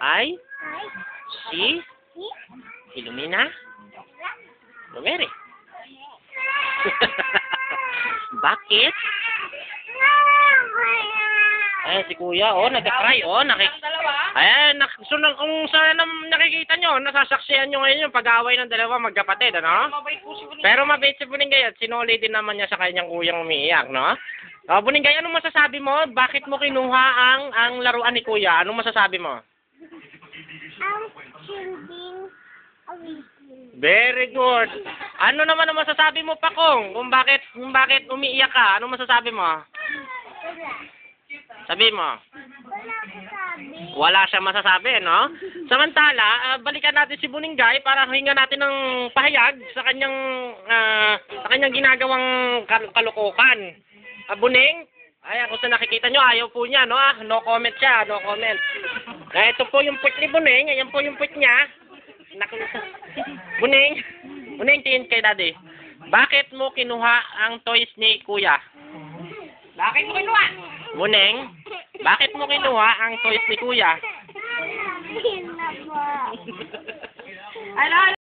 ay si. Ilumina Lumere. Bakit? Ayan si kuya, oh, nagka-cry, oh, nakik... Ayan, nak sunod kung saan nam- nakikita nyo, nasasaksihan nyo ngayon yung pag-away ng dalawa magkapatid, ano? Pero mabait si Buningay at sinuli din naman niya sa kanyang kuyang umiiyak, no? Oh, Buningay, anong masasabi mo? Bakit mo kinuha ang ang laruan ni kuya? Anong masasabi mo? Very good. Ano naman ang masasabi mo, Pakong? Kung bakit kung bakit umiiyak ka? Anong masasabi mo? Wala. Sabi mo. Wala ko sabi. Wala siya masasabi, no? Samantala, ah, balikan natin si Buningay para hinga natin ng pahayag sa kanyang ah, sa kanyang ginagawang kal- kalukukan. Ah, Buning, ay kung sa nakikita nyo, ayaw po niya, no? Ah, no comment siya, no comment. Na ito po yung puwit ni Buning, ayan po yung puwit niya. Nak Buning, Buning, tingin kay daddy. Bakit mo kinuha ang toys ni kuya? Bakit mo kinuha? Buning, bakit mo kinuha ang toys ni kuya? Po. Ano?